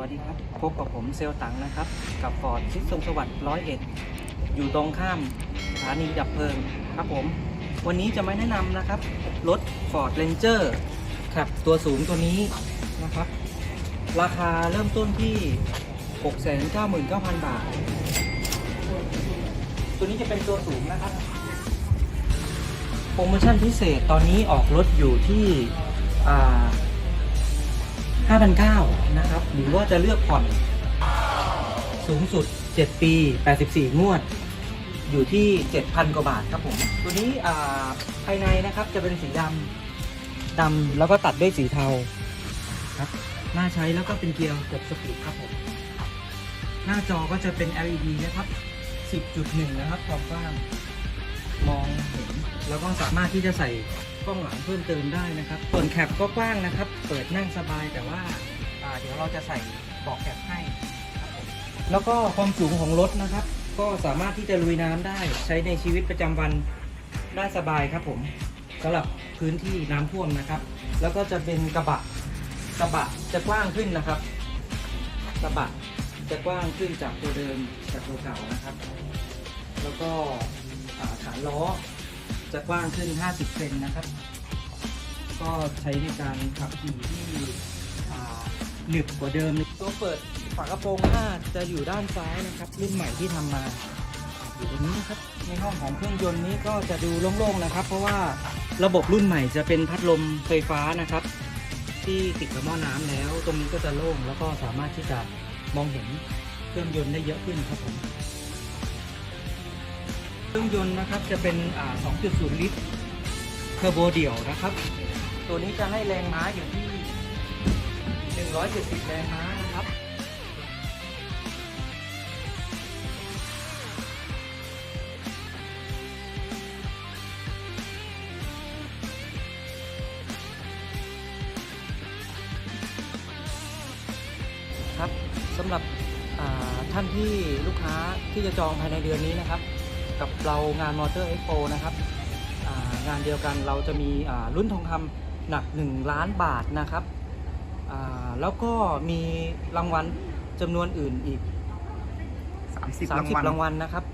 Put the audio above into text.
วัสดีครับ พบกับผมเซลตังนะครับ กับฟอร์ดชิดทรงสวัสดิ์ร้อยเอ็ดอยู่ตรงข้ามสถานีดับเพลิงครับผม วันนี้จะมาแนะนำนะครับ รถ Ford Ranger ครับตัวสูงตัวนี้นะครับ ราคาเริ่มต้นที่ 699,000 บาท ตัวนี้จะเป็นตัวสูงนะครับ โปรโมชั่นพิเศษตอนนี้ออกรถอยู่ที่อ่า 5,900นะครับ หรือว่าจะเลือกผ่อน สูงสุด 7 ปี 84 งวด อยู่ที่ 7,000 กว่าบาทครับผม ตัวนี้ภายในนะครับจะเป็นสีดำดำแล้วก็ตัดด้วยสีเทาครับน่าใช้แล้วก็เป็นเกียร์กดสปีดครับผม หน้าจอก็จะเป็น LED นะครับ 10.1 นะครับความกว้างมองเห็น แล้วก็สามารถที่จะใส่กล้องหลังเพิ่มเติมได้นะครับ ส่วนแคปก็กว้างนะครับ เปิดนั่งสบายแต่ว่าเดี๋ยวเราจะใส่เบาะแคปให้แล้วก็ความสูงของรถนะครับ ก็สามารถที่จะลุยน้ำได้ใช้ในชีวิตประจำวันได้สบายครับผมสำหรับพื้นที่น้ำท่วมนะครับ แล้วก็จะเป็นกระบะกระบะจะกว้างขึ้นนะครับ กระบะจะกว้างขึ้นจากตัวเดิมจากตัวเก่านะครับ แล้วก็ฐานล้อจะกว้างขึ้น 50เซนนะครับ ก็ใช้ในการขับขี่ที่หนึบกว่าเดิมตัวเปิดฝากระโปรงหน้าจะอยู่ด้านซ้ายนะครับ รุ่นใหม่ที่ทำมาอยู่ตรงนี้ครับในห้องของเครื่องยนต์นี้ก็จะดูโล่งๆนะครับ เพราะว่าระบบรุ่นใหม่จะเป็นพัดลมไฟฟ้านะครับ ที่ติดกับหม้อน้ำแล้ว ตรงนี้ก็จะโล่งแล้วก็สามารถที่จะมองเห็นเครื่องยนต์ได้เยอะขึ้นครับผมเครื่องยนต์นะครับจะเป็น 2.0 ลิตรเทอร์โบเดี่ยวนะครับ ตัวนี้จะให้แรงม้าอยู่ที่ 170 แรงม้านะครับครับสำหรับท่านที่ลูกค้าที่จะจองภายในเดือนนี้นะครับ กับเรางานมอเตอร์เอ็กโปนะครับงานเดียวกันเราจะมีรุ่นทองคำ หนัก 1 ล้านบาทนะครับอ่าแล้วก็มีรางวัลจำนวนอื่นอีก 30 30รางวัลรางวัลนะครับ